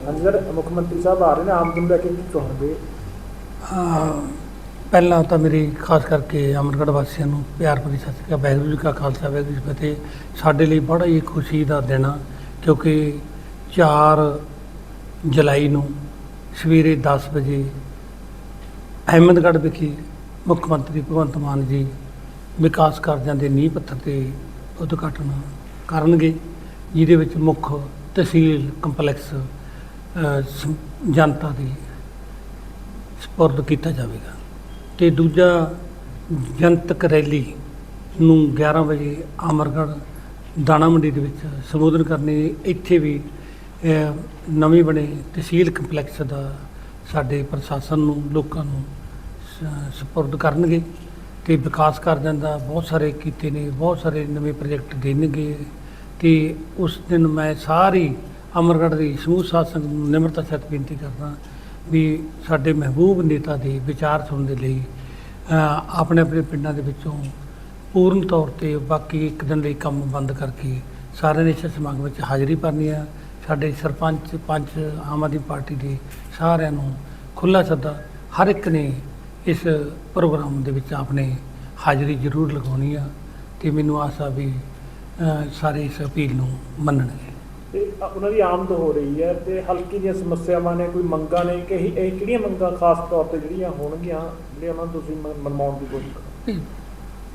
ਹਾਂਜੀ ਸਰ ਮੁੱਖ ਮੰਤਰੀ ਸਾਹਿਬ ਆ ਰਹੇ ਨੇ ਆਮਦਨ ਲੈ ਕੇ ਕੀ ਕਹੋਗੇ? ਪਹਿਲਾਂ ਤਾਂ ਮੇਰੀ ਖਾਸ ਕਰਕੇ ਅਮਰਗੜ੍ਹ ਵਾਸੀਆਂ ਨੂੰ ਪਿਆਰ ਭਰੀ ਸਤਿ ਸ਼੍ਰੀ ਅਕਾਲ, ਵਾਹਿਗੁਰੂ ਜੀ ਕਾ ਖਾਲਸਾ, ਵਾਹਿਗੁਰੂ ਜੀ ਫਤਿਹ। ਸਾਡੇ ਲਈ ਬੜਾ ਹੀ ਖੁਸ਼ੀ ਦਾ ਦਿਨ ਆ, ਕਿਉਂਕਿ 4 ਜੁਲਾਈ ਨੂੰ ਸਵੇਰੇ 10 ਵਜੇ ਅਹਿਮਦਗੜ੍ਹ ਵਿਖੇ ਮੁੱਖ ਮੰਤਰੀ ਭਗਵੰਤ ਮਾਨ ਜੀ ਵਿਕਾਸ ਕਾਰਜਾਂ ਦੇ ਨੀਂਹ ਪੱਥਰ ਤੇ ਉਦਘਾਟਨ ਕਰਨਗੇ, ਜਿਹਦੇ ਵਿੱਚ ਮੁੱਖ ਤਹਿਸੀਲ ਕੰਪਲੈਕਸ ਸ- ਜਨਤਾ ਦੀ ਸਪੁਰਦ ਕੀਤਾ ਜਾਵੇਗਾ। ਤੇ ਦੂਜਾ ਜਨਤਕ ਰੈਲੀ ਨੂੰ 11 ਵਜੇ ਅਮਰਗੜ੍ਹ ਦਾਣਾ ਮੰਡੀ ਦੇ ਵਿੱਚ ਸੰਬੋਧਨ ਕਰਨੇ ਇੱਥੇ ਵੀ ਅਹ, ਨਵੇਂ ਬਣੇ ਤਹਿਸੀਲ ਕੰਪਲੈਕਸ ਦਾ ਸਾਡੇ ਪ੍ਰਸ਼ਾਸਨ ਨੂੰ ਲੋਕਾਂ ਨੂੰ ਸ- ਸਪੁਰਦ ਕਰਨਗੇ। ਤੇ ਵਿਕਾਸ ਕਾਰਜਾਂ ਦਾ ਬਹੁਤ ਸਾਰੇ ਕੀਤੇ ਨੇ ਬਹੁਤ ਸਾਰੇ ਨਵੇਂ ਪ੍ਰੋਜੈਕਟ ਦੇਣਗੇ। ਤੇ ਉਸ ਦਿਨ ਮੈਂ ਸਾਰੀ ਅਮਰਗੜ੍ਹ ਦੀ ਸਮੂਹ ਸਾਧ ਸੰਗਤ ਨੂੰ ਨਿਮਰਤਾ ਸਹਿਤ ਬੇਨਤੀ ਕਰਦਾ ਵੀ ਸਾਡੇ ਮਹਿਬੂਬ ਨੇਤਾ ਦੇ ਵਿਚਾਰ ਸੁਣਨ ਦੇ ਲਈ ਆਪਣੇ ਆਪਣੇ ਪਿੰਡਾਂ ਦੇ ਵਿੱਚੋਂ ਪੂਰਨ ਤੌਰ ਤੇ ਬਾਕੀ ਇੱਕ ਦਿਨ ਲਈ ਕੰਮ ਬੰਦ ਕਰਕੇ ਸਾਰਿਆਂ ਨੇ ਇਸ ਸਮਾਗਮ ਵਿੱਚ ਹਾਜ਼ਰੀ ਭਰਨੀ ਆ। ਸਾਡੇ ਸਰਪੰਚ, ਪੰਚ, ਆਮ ਆਦਮੀ ਪਾਰਟੀ ਦੇ ਸਾਰਿਆਂ ਨੂੰ ਖੁੱਲਾ ਸੱਦਾ ਹਰ ਇੱਕ ਨੇ ਇਸ ਪ੍ਰੋਗਰਾਮ ਦੇ ਵਿੱਚ ਆਪਣੇ ਹਾਜ਼ਰੀ ਜ਼ਰੂਰ ਲਗਾਉਣੀ ਆ ਤੇ ਮੈਨੂੰ ਆਸ ਆ ਵੀ ਸਾਰੇ ਇਸ ਅਪੀਲ ਨੂੰ ਮੰਨਣਗੇ। ਤੇ ਉਹਨਾਂ ਦੀ ਆਮਦ ਹੋ ਰਹੀ ਹੈ ਤੇ ਹਲਕੀ ਦੀਆਂ ਸਮੱਸਿਆਵਾਂ ਨੇ ਕੋਈ ਮੰਗਾਂ ਨੇ ਕਿ ਇਹ ਇਹ ਕਿਹੜੀਆਂ ਮੰਗਾਂ ਖਾਸ ਤੌਰ ਤੇ ਜਿਹੜੀਆਂ ਹੋਣਗੀਆਂ ਜਿਹੜੀਆਂ ਉਹਨਾਂ ਨੂੰ ਤੁਸੀਂ ਮ- ਮਨਵਾਉਣ ਦੀ ਕੋਸ਼ਿਸ਼ ਕਰੋ?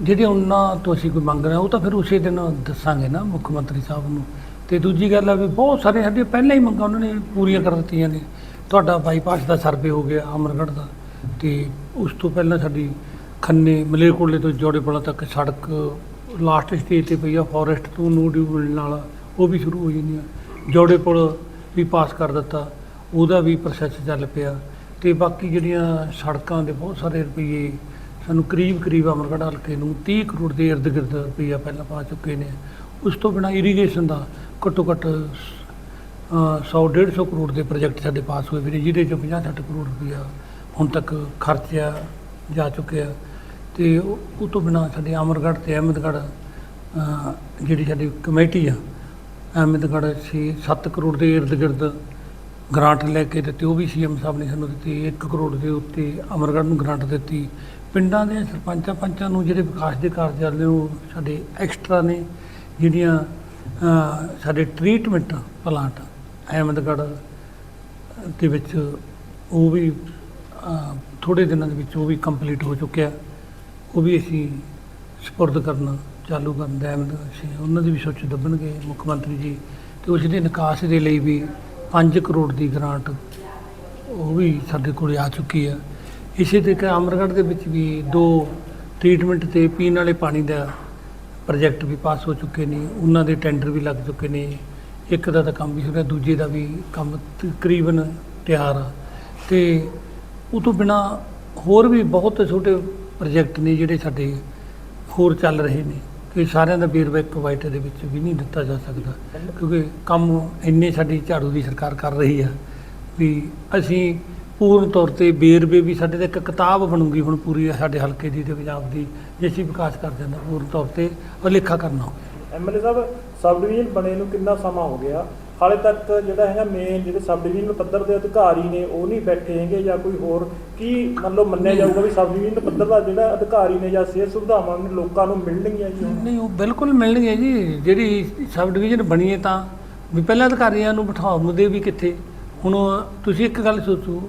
ਜਿਹੜੇ ਉਹਨਾਂ ਤੋਂ ਅਸੀਂ ਕੋਈ ਮੰਗ ਰਹੇ ਹਾਂ, ਉਹ ਤਾਂ ਫਿਰ ਉਸੇ ਦਿਨ ਦੱਸਾਂਗੇ ਨਾ ਮੁੱਖ ਮੰਤਰੀ ਸਾਹਿਬ ਨੂੰ। ਤੇ ਦੂਜੀ ਗੱਲ ਆ ਵੀ ਬਹੁਤ ਸਾਰੇ ਸਾਡੀਆਂ ਪਹਿਲਾਂ ਹੀ ਮੰਗਾਂ ਉਹਨਾਂ ਨੇ ਪੂਰੀਆਂ ਕਰ ਦਿੱਤੀਆਂ ਨੇ। ਤੁਹਾਡਾ ਬਾਈਪਾਸ ਦਾ ਸਰਵੇ ਹੋ ਗਿਆ ਅਮਰਗੜ੍ਹ ਦਾ ਤੇ ਉਸ ਤੋਂ ਪਹਿਲਾਂ ਸਾਡੀ ਖੰਨੇ ਮਲੇਰਕੋਟਲੇ ਤੋਂ ਜੋੜੇਪੁਲਾ ਤੱਕ ਸੜਕ ਲਾਸਟ ਸਟੇਜ ਤੇ ਪਈ ਆ ਫੋਰੈਸਟ ਤੋਂ ਨੋ ਡਿਊ ਮਿਲਣ ਵਾਲਾ। ਉਹ ਵੀ ਸ਼ੁਰੂ ਹੋ ਜਾਂਦੀਆਂ। ਜੋੜੇ ਪੁਲ ਵੀ ਪਾਸ ਕਰ ਦਿੱਤਾ, ਉਹਦਾ ਵੀ ਪ੍ਰੋਸੈਸ ਚੱਲ ਪਿਆ ਤੇ ਬਾਕੀ ਜਿਹੜੀਆਂ ਸੜਕਾਂ ਦੇ ਬਹੁਤ ਸਾਰੇ ਰੁਪਈਏ ਸਾਨੂੰ ਕਰੀਬ ਕਰੀਬ ਅਮਰਗੜ੍ਹ ਹਲਕੇ ਨੂੰ 30 ਕਰੋੜ ਦੇ ਇਰਦ ਗਿਰਦ ਰੁਪਈਆ ਪਹਿਲਾਂ ਪਾ ਚੁੱਕੇ ਨੇ। ਉਸ ਤੋਂ ਬਿਨਾਂ ਇਰੀਗੇਸ਼ਨ ਦਾ ਘੱਟੋ ਘੱਟ 100 150 ਕਰੋੜ ਦੇ ਪ੍ਰੋਜੈਕਟ ਸਾਡੇ ਪਾਸ ਹੋਏ ਵੀ ਨੇ, ਜਿਹਦੇ ਚੋਂ 50 60 ਕਰੋੜ ਰੁਪਈਆ ਹੁਣ ਤੱਕ ਖਰਚਿਆ ਜਾ ਚੁੱਕਿਆ। ਤੇ ਉਹ ਉਹ ਤੋਂ ਬਿਨਾਂ ਸਾਡੇ ਅਮਰਗੜ੍ਹ ਤੇ ਅਹਿਮਦਗੜ੍ਹ ਜਿਹੜੀ ਸਾਡੀ ਕਮੇਟੀ ਆ ਅਹਿਮਦਗੜ੍ਹ 6 7 ਕਰੋੜ ਦੇ ਇਰਦ ਗਿਰਦ ਗ੍ਰਾਂਟ ਲੈ ਕੇ ਦਿੱਤੀ, ਉਹ ਵੀ ਸੀਐਮ ਸਾਹਿਬ ਨੇ ਸਾਨੂੰ ਦਿੱਤੀ 1 ਕਰੋੜ ਦੇ ਉੱਤੇ ਅਮਰਗੜ੍ਹ ਨੂੰ ਗ੍ਰਾਂਟ ਦਿੱਤੀ। ਪਿੰਡਾਂ ਦੇ ਸਰਪੰਚਾਂ ਪੰਚਾਂ ਨੂੰ ਜਿਹੜੇ ਵਿਕਾਸ ਦੇ ਕਾਰਜ ਚੱਲ ਰਹੇ ਉਹ ਸਾਡੇ ਐਕਸਟਰਾ ਨੇ, ਜਿਹੜੀਆਂ ਸਾਡੇ ਟ੍ਰੀਟਮੈਂਟ ਪਲਾਂਟ ਅਹਿਮਦਗੜ੍ਹ ਦੇ ਵਿੱਚ, ਉਹ ਵੀ ਥੋੜੇ ਦਿਨਾਂ ਦੇ ਵਿੱਚ ਉਹ ਵੀ ਕੰਪਲੀਟ ਹੋ ਚੁੱਕਿਆ। ਉਹ ਵੀ ਅਸੀਂ ਸਪੁਰਦ ਕਰਨਾ ਚਾਲੂ ਕਰਨ ਦਾ ਅਹਿਮਦ ਅਸੀਂ ਉਹਨਾਂ ਦੀ ਵੀ ਸੋਚ ਦੱਬਣਗੇ ਮੁੱਖ ਮੰਤਰੀ ਜੀ। ਤੇ ਉਸ ਦੇ ਨਿਕਾਸ ਦੇ ਲਈ ਵੀ 5 ਕਰੋੜ ਦੀ ਗ੍ਰਾਂਟ ਉਹ ਵੀ ਸਾਡੇ ਕੋਲ ਆ ਚੁੱਕੀ ਆ। ਇਸੇ ਤਰੀਕੇ ਅਮਰਗੜ੍ਹ ਦੇ ਵਿੱਚ ਵੀ ਦੋ ਟ੍ਰੀਟਮੈਂਟ ਤੇ ਪੀਣ ਵਾਲੇ ਪਾਣੀ ਦਾ ਪ੍ਰੋਜੈਕਟ ਵੀ ਪਾਸ ਹੋ ਚੁੱਕੇ ਨੇ। ਉਹਨਾਂ ਦੇ ਟੈਂਡਰ ਵੀ ਲੱਗ ਚੁੱਕੇ ਨੇ। ਇੱਕ ਦਾ ਤਾਂ ਕੰਮ ਵੀ ਹੋ ਰਿਹਾ, ਦੂਜੇ ਦਾ ਵੀ ਕੰਮ ਤਕਰੀਬਨ ਤਿਆਰ ਆ। ਤੇ ਉਹ ਤੋਂ ਬਿਨਾ ਹੋਰ ਵੀ ਬਹੁਤ ਛੋਟੇ ਪ੍ਰੋਜੈਕਟ ਨੇ ਜਿਹੜੇ ਸਾਡੇ ਹੋਰ ਚੱਲ ਰਹੇ ਨੇ। ਕਿ ਸਾਰਿਆਂ ਦਾ ਵੇਰਵਾ ਇੱਕ ਵਾਈਟ ਦੇ ਵਿੱਚ ਵੀ ਨਹੀਂ ਦਿੱਤਾ ਜਾ ਸਕਦਾ, ਕਿਉਂਕਿ ਕੰਮ ਇੰਨੇ ਸਾਡੀ ਝਾੜੂ ਦੀ ਸਰਕਾਰ ਕਰ ਰਹੀ ਆ ਵੀ ਅਸੀਂ ਪੂਰਨ ਤੌਰ ਤੇ ਵੇਰਵੇ ਵੀ ਸਾਡੇ ਤੇ ਇੱਕ ਕਿਤਾਬ ਬਣੂਗੀ ਹੁਣ ਪੂਰੀ ਸਾਡੇ ਹਲਕੇ ਦੀ ਤੇ ਪੰਜਾਬ ਦੀ, ਜੇ ਅਸੀਂ ਵਿਕਾਸ ਕਰ ਜਾਂਦਾ ਪੂਰਨ ਤੌਰ ਤੇ ਉਲੇਖਾ ਕਰਨਾ ਹੋਵੇ। ਐਮਐਲਏ ਸਾਹਿਬ, ਸਬ ਡਿਵੀਜ਼ਨ ਬਣੇ ਨੂੰ ਕਿੰਨਾ ਸਮਾਂ ਹੋ ਗਿਆ? ਹਾਲੇ ਤੱਕ ਜਿਹੜਾ ਹੈਗਾ ਮੇਨ ਜਿਹੜੇ ਸਬ ਡਿਵੀਜ਼ਨ ਪੱਧਰ ਦੇ ਅਧਿਕਾਰੀ ਨੇ ਉਹ ਨਹੀਂ ਬੈਠੇ ਹੈਗੇ ਜਾਂ ਕੋਈ ਹੋਰ ਕੀ ਮੰਨ ਲਓ ਮੰਨਿਆ ਜਾਊਗਾ ਵੀ ਸਬ ਡਿਵੀਜ਼ਨ ਪੱਧਰ ਦਾ ਜਿਹੜਾ ਅਧਿਕਾਰੀ ਨੇ ਜਾਂ ਸਿਹਤ ਸੁਵਿਧਾਵਾਂ ਨੇ ਲੋਕਾਂ ਨੂੰ ਮਿਲਣਗੀਆਂ ਜੀ? ਨਹੀਂ ਉਹ ਬਿਲਕੁਲ ਮਿਲਣਗੇ ਜੀ। ਜਿਹੜੀ ਸਬ ਡਿਵੀਜ਼ਨ ਬਣੀ ਹੈ ਤਾਂ ਵੀ ਪਹਿਲਾਂ ਅਧਿਕਾਰੀਆਂ ਨੂੰ ਬਿਠਾਉਣ ਦੇ ਵੀ ਕਿੱਥੇ? ਹੁਣ ਤੁਸੀਂ ਇੱਕ ਗੱਲ ਸੋਚੋ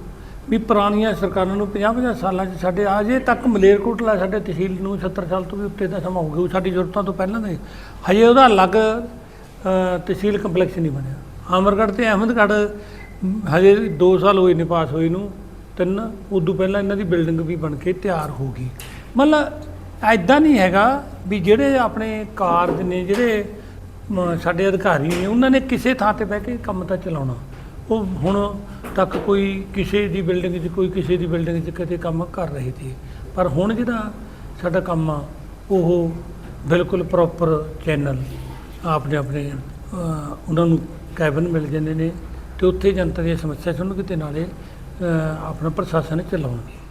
ਵੀ ਪੁਰਾਣੀਆਂ ਸਰਕਾਰਾਂ ਨੂੰ 50-50 ਸਾਲਾਂ 'ਚ ਸਾਡੇ ਅਜੇ ਤੱਕ ਮਲੇਰਕੋਟਲਾ ਸਾਡੇ ਤਹਿਸੀਲ ਨੂੰ 70 ਸਾਲ ਤੋਂ ਵੀ ਉੱਤੇ ਦਾ ਸਮਾਂ ਹੋ ਗਿਆ ਉਹ ਸਾਡੀ ਜ਼ਰੂਰਤਾਂ ਤੋਂ ਪਹਿਲਾਂ ਦੇ। ਹਜੇ ਉਹਦਾ ਅਲੱਗ ਤਹਿਸੀਲ ਕੰਪਲੈਕਸ ਨਹੀਂ ਬਣਿਆ। ਅਮਰਗੜ੍ਹ ਤੇ ਅਹਿਮਦਗੜ੍ਹ ਹਜੇ 2 ਸਾਲ ਹੋਏ ਨੇ ਪਾਸ ਹੋਏ ਨੂੰ ਤਿੰਨ ਉਦੋਂ ਪਹਿਲਾਂ ਇਹਨਾਂ ਦੀ ਬਿਲਡਿੰਗ ਵੀ ਬਣ ਕੇ ਤਿਆਰ ਹੋ ਗਈ। ਮਤਲਬ ਐਦਾਂ ਨਹੀਂ ਹੈਗਾ ਵੀ ਜਿਹੜੇ ਆਪਣੇ ਕਾਰਜ ਨੇ ਜਿਹੜੇ ਮ, ਸਾਡੇ ਅਧਿਕਾਰੀ ਨੇ ਉਹਨਾਂ ਨੇ ਕਿਸੇ ਥਾਂ ਤੇ ਬਹਿ ਕੇ ਕੰਮ ਤਾਂ ਚਲਾਉਣਾ। ਉਹ ਹੁਣ ਤੱਕ ਕੋਈ ਕਿਸੇ ਦੀ ਬਿਲਡਿੰਗ 'ਚ ਕੋਈ ਕਿਸੇ ਦੀ ਬਿਲਡਿੰਗ 'ਚ ਕਿਤੇ ਕੰਮ ਕਰ ਰਹੇ ਸੀ। ਪਰ ਹੁਣ ਜਿਹੜਾ ਸਾਡਾ ਕੰਮ ਆ ਉਹ ਬਿਲਕੁਲ ਪ੍ਰੋਪਰ ਚੈਨਲ ਆਪਣੇ ਆਪਣੇ ਉਹਨਾਂ ਨੂੰ ਕੈਬਨ ਮਿਲ ਜਾਂਦੇ ਨੇ ਤੇ ਉੱਥੇ ਜਨਤਾ ਦੀਆਂ ਸਮੱਸਿਆ ਸੁਣਨਗੇ ਤੇ ਨਾਲੇ ਆਪਣਾ ਪ੍ਰਸ਼ਾਸਨ ਚਲਾਉਣਗੇ